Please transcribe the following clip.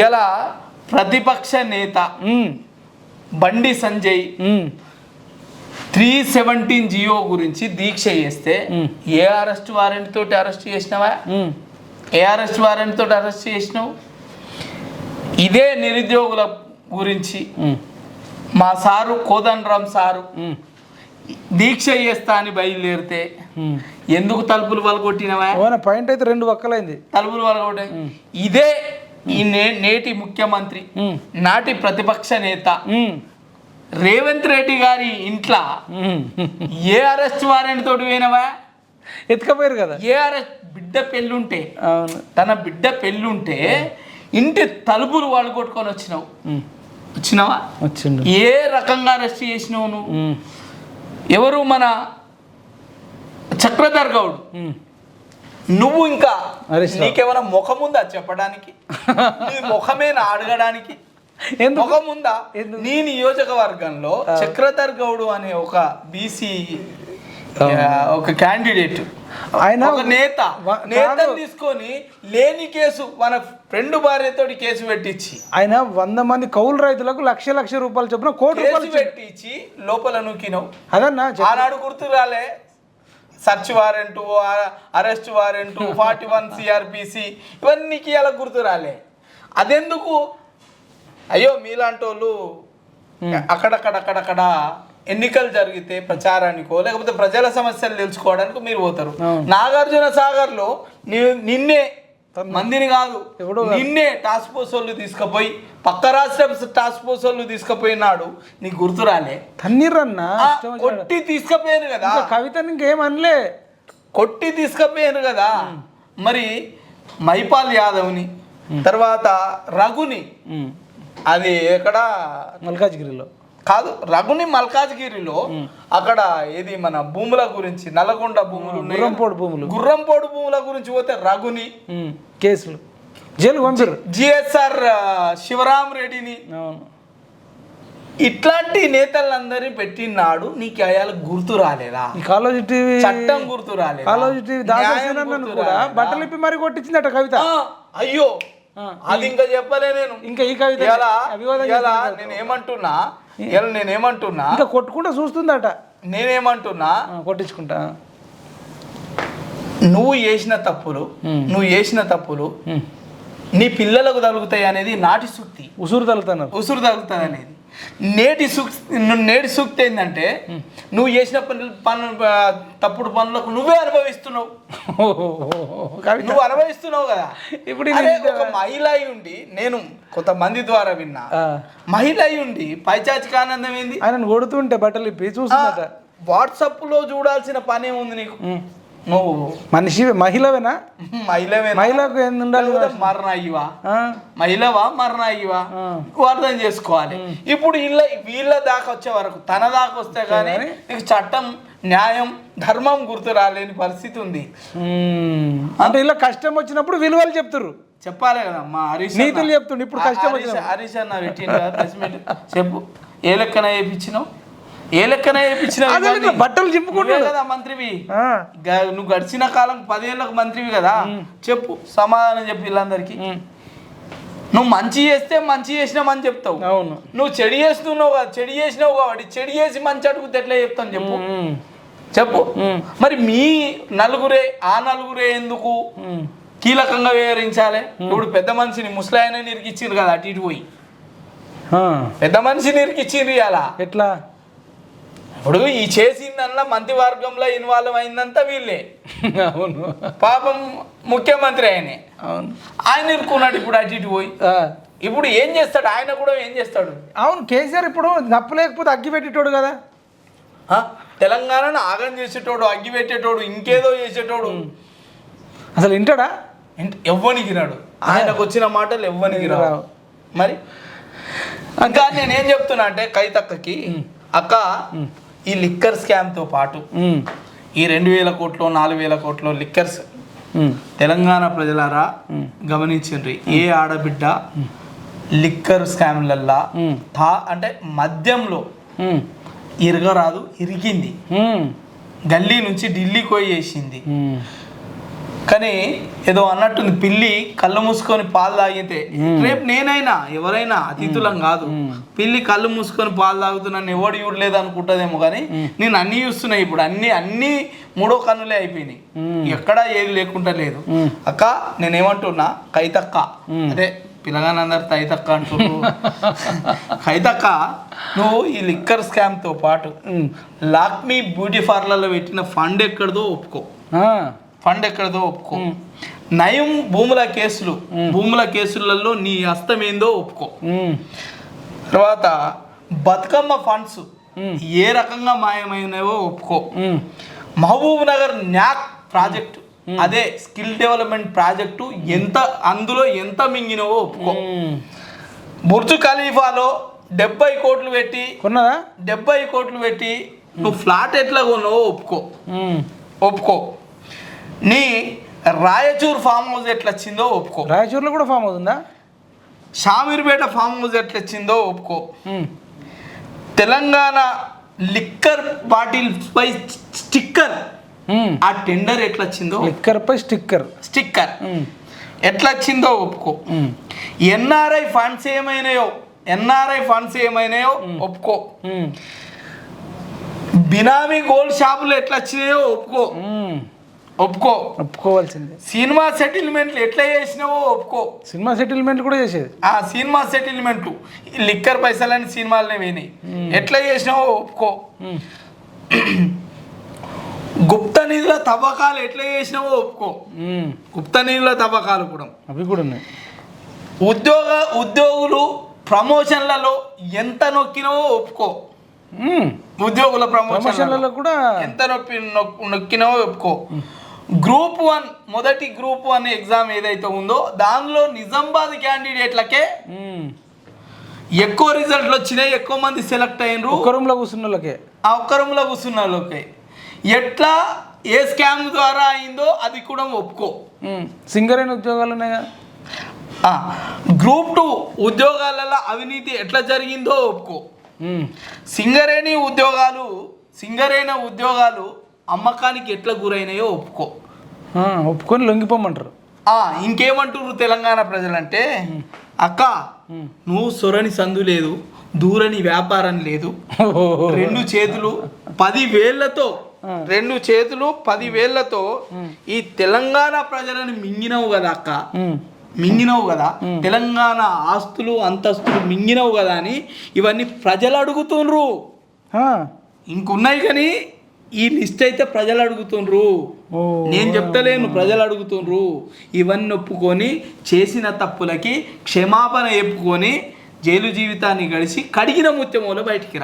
ఇలా ప్రతిపక్ష నేత బండి సంజయ్ త్రీ సెవెంటీన్ జియో గురించి దీక్ష చేస్తే. ఏ అరెస్ట్ వారెంట్ తోటి అరెస్ట్ చేసినావా? ఏ అరెస్ట్ వారెంట్ తోటి అరెస్ట్ చేసినావు? ఇదే నిరుద్యోగుల గురించి మా సారు కోదండరామ్ సారు దీక్ష చేస్తా అని బయలుదేరితే. ఎందుకు తలుపులు వలగొట్టినవా ఓన పాయింట్ అయితే రెండు వక్కలైంది తలుపులు వలగొట్టే ఇదే ఈ నే నేటి ముఖ్యమంత్రి నాటి ప్రతిపక్ష నేత రేవంత్ రెడ్డి గారి ఇంట్లో. ఏ అరెస్ట్ వారెంట్ తోటి పోయినవా? ఎత్తుకపోయారు కదా. ఏ అరెస్ట్? బిడ్డ పెళ్ళుంటే. తన బిడ్డ పెళ్ళుంటే ఇంటి తలుపులు వాళ్ళు కొట్టుకొని వచ్చినావు. వచ్చినావా? వచ్చిండు. ఏ రకంగా అరెస్ట్ చేసినావు నువ్వు? ఎవరు మన చక్రధర్ గౌడ్. నువ్వు ఇంకా. నీకేమైనా ముఖం ఉందా చెప్పడానికి నీ ముఖమేనా అడగడానికి ముఖం ఉందా? నీ నియోజకవర్గంలో చక్రధర్ గౌడ్ అనే ఒక బీసీ ఒక క్యాండిడేట్ ఆయన ఒక నేత నేతను కాదు. తీసుకొని లేని కేసు మన ఫ్రెండ్ భార్యతోటి కేసు పెట్టించి ఆయన వంద మంది కౌలు రైతులకు లక్ష లక్ష రూపాయలు చొప్పున కోటి రూపాయలు. పెట్టించి లోపల నూకినావు అదన్నా. ఆనాడు గుర్తు రాలే search warrant arrest warrant forty one CrPC ఇవన్నీ అలా గుర్తు రాలే. అదెందుకు? అయ్యో మీలాంటి వాళ్ళు అక్కడక్కడ అక్కడక్కడ ఎన్నికలు జరిగితే ప్రచారానికో లేకపోతే ప్రజల సమస్యలు తెలుసుకోవడానికి మీరు పోతారు. నాగార్జున సాగర్లో నిన్నే మందిని కాదు. నిన్నే టాస్క్ ఫోర్స్ వాళ్ళు తీసుకుపోయి పక్క రాష్ట్రం టాస్క్ ఫోర్స్ వాళ్ళు తీసుకుపోయినాడు నీకు గుర్తు రాలే? తన్నీరన్నా ఆ, ఇష్టం వచ్చినట్టు. కొట్టి తీసుకుపోయాను కదా. కవిత ఇంకేం అనలే. కొట్టి తీసుకుపోయాను కదా. మరి మైపాల్ యాదవ్ని తర్వాత రఘుని అది ఎక్కడ? మల్కాజ్గిరిలో. కాదు రఘుని మల్కాజ్గిరిలో అక్కడ ఏది మన భూముల గురించి నల్గొండ భూములు. గుర్రంపోడు భూములు. గుర్రంపోడు భూముల గురించి పోతే రఘుని. కేసులు. జైలు పంపిర్రు జిఎస్ఆర్ శివరాం రెడ్డిని. ఇట్లాంటి నేతలందరినీ పెట్టినాడు నీకు అయాలు గుర్తు రాలేదా? కాలేజీ టీవీ చట్టం గుర్తు రాలేదా? కాలేజీ టీవీ కూడా? బట్టలు ఇప్పి మరి కొట్టించిందట కవిత. అయ్యో అది ఇంకా చెప్పలే నేను. ఇంకా ఈ కవిత. నేను ఏమంటున్నా ఇలా నేను ఏమంటున్నా ఇంకా కొట్టుకుంటా చూస్తుందట. నేనేమంటున్నా? కొట్టించుకుంటా. నువ్వు చేసిన తప్పులు. నువ్వు చేసిన తప్పులు నీ పిల్లలకు తగులుతాయి అనేది నాటి సూక్తి ఉసురు తలుతున్నారు ఉసురు తగులుతుంది అనేది. నేటి సూక్తి నేటి సూక్తి ఏంటంటే నువ్వు చేసిన పనులు పను తప్పుడు పనులకు నువ్వే అనుభవిస్తున్నావు. నువ్వు అనుభవిస్తున్నావు కదా. ఇప్పుడు ఒక మహిళ అయి ఉండి నేను కొంతమంది ద్వారా విన్నా. మహిళ అయి ఉండి పైచాచిక ఆనందం ఏంది? ఆయనను కొడుతుంటే బట్టలు ఇప్పి చూస్తుందట వాట్సాప్లో చూడాల్సిన పని ఏముంది నీకు. నువ్వు. మనిషి మహిళవేనా? మహిళవేనా? మహిళకు ఏంది ఉండాలి మరణ అయ్యవా మహిళవా? మరణ అయ్యవా. నువ్వు అర్థం చేసుకోవాలి. ఇప్పుడు వీళ్ళ వీళ్ళ దాకా వచ్చే వరకు తన దాకా వస్తే కానీ? నీకు చట్టం న్యాయం ధర్మం గుర్తు రాలేని పరిస్థితి ఉంది. అంటే ఇలా కష్టం వచ్చినప్పుడు విలువలు చెప్తుర్రు. చెప్పాలి కదా మా హరీష్ నీతులు అన్న. చెప్తుండు, ఇప్పుడు కష్టం హరీష్- అన్న meet. చెప్పు. ఏ లెక్కన వేయించినావు ఏ లెక్కన? ఇట్లా బట్టలు చింపుకుంటాడు. నువ్వే కదా మంత్రివి. నువ్వు గడిచిన కాలం పదేళ్ళకు మంత్రివి కదా. చెప్పు సమాధానం చెప్పి వీళ్ళందరికీ. నువ్వు మంచి చేస్తే మంచి చేసినామని చెప్తావు. అవును. నువ్వు చెడు చేస్తున్నావు కదా చెడు చేసినావు కాబట్టి చెడు చేసి మంచి అడుగుతే ఎట్లా చెప్తాను చెప్పు. చెప్పు. మరి మీ నలుగురే ఆ నలుగురే ఎందుకు. కీలకంగా వివరించాలి ఇప్పుడు పెద్ద మనిషిని ముసలాయన నిరికిచ్చిండ్రు కదా అటు ఇటు పోయి. పెద్ద మనిషిని ఇరికిచ్చిండ్రు అలా ఎట్లా? ఇప్పుడు ఈ చేసిందల్లా మంత్రివర్గంలో ఇన్వాల్వ్ అయిందంతా వీళ్ళే. అవును. పాపం ముఖ్యమంత్రి ఆయనే. అవును. ఆయన ఇరుకున్నాడు ఇప్పుడు అటు ఇటు పోయి. ఇప్పుడు ఏం చేస్తాడు? ఆయన కూడా ఏం చేస్తాడు? అవును కేసీఆర్ ఇప్పుడు నప్పు లేకపోతే అగ్గి పెట్టేటోడు కదా? తెలంగాణను ఆగం చేసేటోడు అగ్గి పెట్టేటోడు ఇంకేదో చేసేటోడు. అసలు వింటాడా? ఎవ్వనికి రాడు. ఆయనకు వచ్చిన మాటలు ఎవ్వనికి రావు. మరి? ఇంకా నేనేం చెప్తున్నా అంటే కైతక్కకి అక్క ఈ లిక్కర్ స్కామ్తో పాటు. ఈ రెండు వేల కోట్లు నాలుగు వేల కోట్లు లిక్కర్స్. తెలంగాణ ప్రజలారా గమనించండి ఏ ఆడబిడ్డ లిక్కర్ స్కామ్లల్లా. తా అంటే మద్యంలో. ఇరగరాదు ఇరిగింది. గల్లీ నుంచి ఢిల్లీకి పోయి చేసింది. కానీ ఏదో అన్నట్టుంది పిల్లి కళ్ళు మూసుకొని పాలు తాగితే. రేపు నేనైనా ఎవరైనా అతిథులం కాదు. పిల్లి కళ్ళు మూసుకొని పాలు తాగుతున్నాను ఎవడు చూడలేదు అనుకుంటుందేమో కానీ నేను అన్ని చూస్తున్నా ఇప్పుడు. అన్ని అన్ని మూడో కన్నులే అయిపోయినాయి. ఎక్కడా ఏది లేకుండా లేదు. అక్క నేనేమంటున్నా కైతక్క. అదే పిల్లగానందరు తైతక్క అంటున్నారు కైతక్క నువ్వు ఈ లిక్కర్ స్కామ్తో పాటు. లాక్మీ బ్యూటీ పార్లర్లో పెట్టిన ఫండ్ ఎక్కడదో ఒప్పుకో. ఫండ్ ఎక్కడదో ఒప్పుకో. నయం భూముల కేసులు. భూముల కేసులలో నీ హస్తం ఏందో ఒప్పుకో తర్వాత బతుకమ్మ ఫండ్స్ ఏ రకంగా మాయమైనవో ఒప్పుకో. Mahbubnagar NAC project. అదే స్కిల్ డెవలప్మెంట్ ప్రాజెక్టు ఎంత అందులో ఎంత మింగినవో ఒప్పుకో. బుర్జు ఖలీఫాలో డెబ్బై కోట్లు పెట్టి కొన్నదా? డెబ్బై కోట్లు పెట్టి నువ్వు ఫ్లాట్ ఎట్లా కొన్నావో ఒప్పుకో. ఒప్పుకో. నీ రాయచూర్ ఫామ్ హౌస్ ఎట్లా వచ్చిందో ఒప్పుకో. రాయచూర్లో కూడా ఫామ్ అవుతుందా షామీర్పేట ఫామ్ హౌస్ ఎట్లా వచ్చిందో ఒప్పుకో తెలంగాణ లిక్కర్ బాటిల్ పై స్టిక్కర్. ఆ టెండర్ ఎట్లా వచ్చిందో లిక్కర్ పై స్టిక్కర్. స్టిక్కర్. ఎట్లా వచ్చిందో ఒప్పుకో. ఎన్ఆర్ఐ ఫండ్స్ ఏమైనాయో? ఎన్ఆర్ఐ ఫండ్స్ ఏమైనాయో ఒప్పుకో. బినామీ గోల్డ్ షాపులు ఎట్లా వచ్చినాయో ఒప్పుకో. ఒప్పుకో. ఒప్పుకోవాల్సిందే. సినిమా సెటిల్మెంట్లు ఎట్లా చేసినావో ఒప్పుకో. సినిమా సెటిల్మెంట్ కూడా చేసేది. ఆ సినిమా సెటిల్మెంట్ లిక్కర్ పైసలని సినిమాలనే పోయినాయి. ఎట్లా చేసినావో ఒప్పుకో. గుప్త నిధుల తవ్వకాలు ఎట్లా చేసినావో ఒప్పుకో. గుప్త నిధుల తవ్వకాలు కూడా. అవి కూడా ఉన్నాయి. ఉద్యోగ ఉద్యోగులు ప్రమోషన్లలో ఎంత నొక్కినావో ఒప్పుకో. ఉద్యోగుల ప్రమోషన్లలో కూడా ఎంత నొప్పి నొక్- నొక్కినావో ఒప్పుకో. గ్రూప్ వన్ మొదటి గ్రూప్ వన్ ఎగ్జామ్ ఏదైతే ఉందో దానిలో నిజామాబాద్ క్యాండిడేట్లకే. ఎక్కువ రిజల్ట్లు వచ్చినాయి ఎక్కువ మంది సెలెక్ట్ అయినరు ఒక్క రూమ్లో కూర్చున్న వాళ్ళకే ఆ ఒక్క రూమ్లో కూర్చున్న వాళ్ళకి ఎట్లా ఏ స్కామ్ ద్వారా అయిందో అది కూడా ఒప్పుకో ఉమ్. సింగర్ అయిన ఉద్యోగాలు ఉన్నాయి గ్రూప్ టూ ఉద్యోగాలలో అవినీతి ఎట్లా జరిగిందో ఒప్పుకో. సింగరేణి ఉద్యోగాలు సింగరైన ఉద్యోగాలు అమ్మకానికి ఎట్లా గురైనాయో ఒప్పుకో ఒప్పుకొని లొంగిపోమంటారు ఆ, ఇంకేమంటున్నారు తెలంగాణ ప్రజలంటే అక్క. నువ్వు సొరని సందు లేదు దూరని వ్యాపారం లేదు. రెండు చేతులు పది వేళ్ళతో. రెండు చేతులు పది వేళ్ళతో ఈ తెలంగాణ ప్రజలను మింగినవు కదా అక్క. మింగినవు కదా తెలంగాణ ఆస్తులు అంతస్తులు మింగినవు కదా అని ఇవన్నీ ప్రజలు అడుగుతుండ్రు. ఇంకున్నాయి కానీ ఈ లిస్ట్ అయితే ప్రజలు అడుగుతుండ్రు. నేను చెప్తలేను ప్రజలు అడుగుతుండ్రు. ఇవన్నీ ఒప్పుకొని చేసిన తప్పులకి క్షమాపణ చెప్పుకొని జైలు జీవితాన్ని గడిచి కడిగిన ముత్యమూల బయటికి రా.